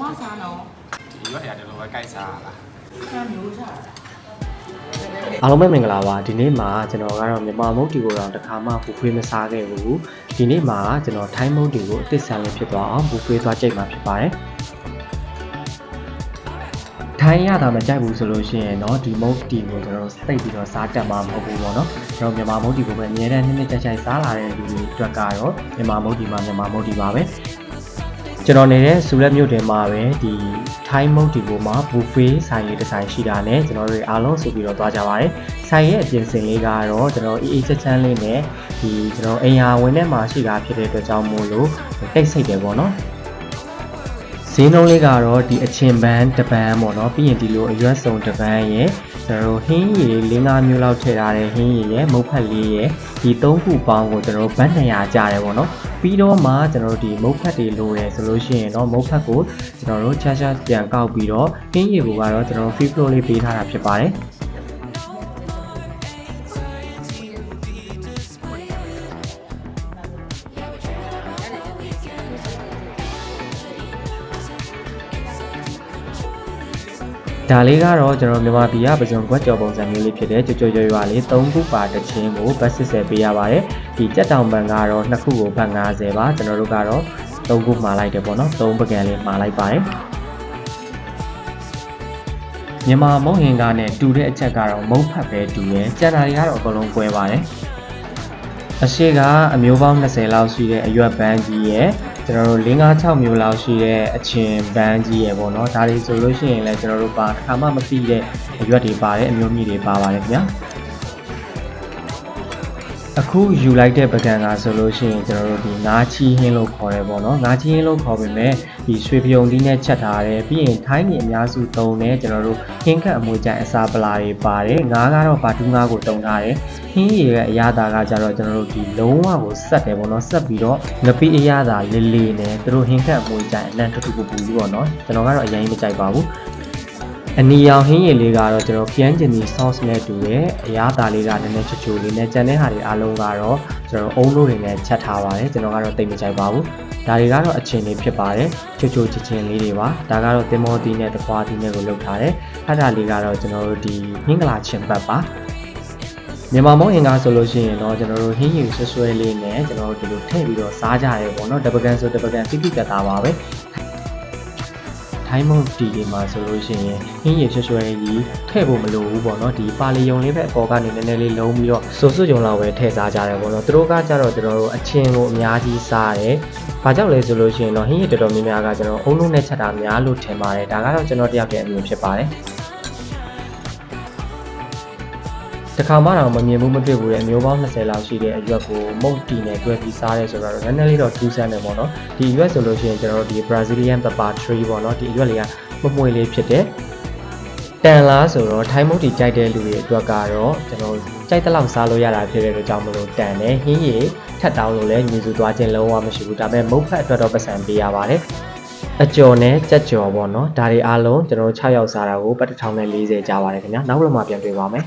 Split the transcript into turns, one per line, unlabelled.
ဝစားနော်
ဒီရွက်ရတဲ့လိုပဲကြိုက်စားလား
ခံမျိုးချတာ
အားလုံးပဲမင်္ဂလာပါဒီနေ့မှာကျွန်တော်ကတော့မြန်မာမုတ်တီကိုတော့တစ်ခါမှဘူဖေးမစားခဲ့ဘူးဒီနေ့မှာကျွန်တော်ထိုင်းမုတ်တီကိုအစ်စ်ဆန်လေးဖြစ်သွားအောင်ဘူဖေးသွားကြိတ်မှာဖြစ်ပါတယ်ထိုင်းရတာမကြိုက်ဘူးဆိုလို့ရှိရင်တော့ဒီမုတ်တီကိုကျွန်တော်စိတ်ပြီးတော့စားတတ်မှာမဟုတ်ဘူးပေါ့နော်ကျွန်တော်မြန်မာမုတ်တီကိုပဲအများတန်းနှစ်နှစ်ကြိုက်ကြိုက်စားလာတဲ့လူတွေအတွက်ကတော့မြန်မာမုတ်တီမှာမြန်မာမုတ်တီပါပဲ ကျွန်တော်နေတဲ့စူလက်မြို့တင်မှာပဲဒီထိုင်းမုတ်တီကိုမှာဘူဖေးဆိုင်လေးတစ်ဆိုင်ရှိတာနဲ့ကျွန်တော်တို့အားလုံးဆိုပြီးတော့သွားကြပါတယ်ဆိုင်ရဲ့အပြင်စင်လေးကတော့ကျွန်တော်အေးအေးချမ်းချမ်းလေးနဲ့ဒီကျွန်တော်အိမ်ယာဝင်ထဲမှာရှိတာဖြစ်တဲ့အတွက်ကြောင့်မို့လို့တိတ်ဆိတ်တယ်ပေါ့နော်ဈေးနှုန်းလေးကတော့ဒီအချင်ပန်းတစ်ပန်းပေါ့နော်ပြီးရင်ဒီလိုအရွက်စုံတစ်ပန်းရဲ့ကျွန်တော်တို့ဟင်းရည်၄၅မျိုးလောက်ထည့်ထားတဲ့ဟင်းရည်ရဲ့မုတ်ဖက်လေးရဲ့ဒီ၃ခုပေါင်းကိုကျွန်တော်တို့ဘတ်200ကျတယ်ပေါ့နော် ပြီးတော့မှကျွန်တော်တို့ဒီမုတ်ဖက်တွေလိုရယ်ဆိုလို့ရှိရင်တော့မုတ်ဖက်ကိုကျွန်တော်တို့ချာချာပြန်ကောက်ပြီးတော့ဟင်းရည်ကိုကတော့ကျွန်တော်တို့ free flow လေးပေးထားတာဖြစ်ပါတယ် ဒါလေးကတော့ကျွန်တော်မြန်မာပြည်ကပစုံကွက်ကြော်ပုံစံမျိုးလေးဖြစ်တဲ့ကြွကြွရွရွလေး၃ခုပါတစ်ချင်းကိုဘတ်80ပေးရပါတယ်ဒီကြက်တောင်ပန်ကတော့နှစ်ခုကိုဘတ်90ပါကျွန်တော်တို့ကတော့၃ခုမှာလိုက်တယ်ပေါ့နော်၃ပကံလေးမှာလိုက်ပါတယ်မြန်မာမုံဟင်ကနဲ့တူတဲ့အချက်ကတော့မုံဖတ်ပဲတူတယ်ကျန်တာတွေကတော့အကုန်လုံးကွဲပါတယ်အရှိကအမျိုးပေါင်း20လောက်ရှိတဲ့အရွက်ပန်းကြီးရဲ့ ကျွန်တော်တို့5 6မျိုးလောက်ရှိတဲ့အချင်းပန်းကြီးရယ်ပေါ့နော်ဒါတွေဆိုလို့ရှိရင်လည်းကျွန်တော်တို့ပါတစ်ခါမှမသိတဲ့အရွက်တွေပါတယ်အမျိုးမျိုးတွေပါပါတယ်ခင်ဗျာ အခုယူလိုက်တဲ့ပကံကဆိုလို့ရှိရင်ကျွန်တော်တို့ဒီငါးချီဟင်းလို့ခေါ်တယ်ပေါ့နော်ငါးချီဟင်းလို့ခေါ်ပေမဲ့ဒီရွှေပြုံသီးနဲ့ချက်ထားတယ်ပြီးရင်ထိုင်းကြီးအများစုတုံးတယ်ကျွန်တော်တို့ဟင်းခတ်အမွေကြိုင်အစာပလာတွေပါတယ်ငါးကတော့ဘာတူးငါးကိုတုံးထားတယ်ဟင်းရည်ရဲ့အရသာကကြတော့ကျွန်တော်တို့ဒီလုံးဝကိုဆက်တယ်ပေါ့နော်ဆက်ပြီးတော့ငပိအရသာလေးလေးနဲ့သူတို့ဟင်းခတ်အမွေကြိုင်အနံ့ထထူပူပူပြီးပေါ့နော်ကျွန်တော်ကတော့အရင်မကြိုက်ပါဘူး အနီရောင်ဟင်းရည်လေးကတော့ကျွန်တော်ပြန်ကျင်ဒီ sauce နဲ့တူတယ်အရသာလေးကနည်းနည်းချိုချိုလေးနဲ့ကြံတဲ့ဟာတွေအားလုံးကတော့ကျွန်တော်အုံးလို့တွေနဲ့ချက်ထားပါတယ်ကျွန်တော်ကတော့တိတ်မကြိုက်ပါဘူးဒါတွေကတော့အချင်းလေးဖြစ်ပါတယ်ချိုချိုချစ်ချင်းလေးတွေပါဒါကတော့တင်မောတီနဲ့တခွားတီနဲ့ကိုလုပ်ထားတယ်အဲ့ဒါလေးကတော့ကျွန်တော်တို့ဒီဟင်းကလာချင်းပတ်ပါမြန်မာမုံအင်္ဂါဆိုလို့ရှိရင်တော့ကျွန်တော်တို့ဟင်းရည်ဆွဆွဲလေးနဲ့ကျွန်တော်တို့ဒီလိုထည့်ပြီးတော့စားကြရဲပေါ့နော်တပကံဆိုတပကံတိတိကျကျပါပဲ ထိုင်းမုတ်တီတွေမှာဆိုလို့ရှိရင်ဟင်းရည်ဆွဆွဲကြီးထည့်ဖို့မလိုဘူးပေါ့နော်ဒီပါလီယုံလေးပဲအပေါ်ကနေနည်းနည်းလေးလုံးပြီးတော့စိုးစွကြုံလောက်ပဲထည့်စားကြတယ်ပေါ့နော်သူတို့ကကြတော့ကျွန်တော်တို့အချင်းကိုအများကြီးစားတယ်ဘာကြောင့်လဲဆိုလို့ရှိရင်တော့ဟင်းရည်တော်တော်များများကကျွန်တော်အုံလုံးနဲ့ချက်တာများလို့ထင်ပါတယ်ဒါကတော့ကျွန်တော်တယောက်တည်းအမြင်ဖြစ်ပါတယ် တခါမှတော့မမြင်ဘူးမတွေ့ဘူးတဲ့အမျိုးပေါင်း20လောက်ရှိတဲ့အရွက်ကိုမုတ်တီနဲ့တွဲပြီးစားရဲဆိုတော့နည်းနည်းလေးတော့ထူးဆန်းတယ်ပေါ့နော်ဒီအရွက်ဆိုလို့ရှိရင်ကျွန်တော်တို့ဒီ Brazilian pepper tree ပေါ့နော်ဒီအရွက်လေးကမမွှေလေးဖြစ်တယ်တန်လားဆိုတော့ထိုင်းမုတ်တီကြိုက်တဲ့လူတွေအတွက်ကတော့ကျွန်တော်ကြိုက်တဲ့လောက်စားလို့ရတာဖြစ်တဲ့အတွက်ကြောင့်မလို့တန်တယ်ဟင်းရည်ထက်တောင်းလို့လည်းညူစုသွားခြင်းလုံးဝမရှိဘူးဒါပေမဲ့မုတ်ဖက်အတွက်တော့ပတ်စံပေးရပါတယ်အကျော်နဲ့ကြက်ကျော်ပေါ့နော်ဒါတွေအားလုံးကျွန်တော်တို့6ယောက်စားတာကိုပတ်တစ်ထောင်နဲ့40ကျပါတယ်ခင်ဗျာနောက်ဘက်မှာပြန်တွေ့ပါမယ်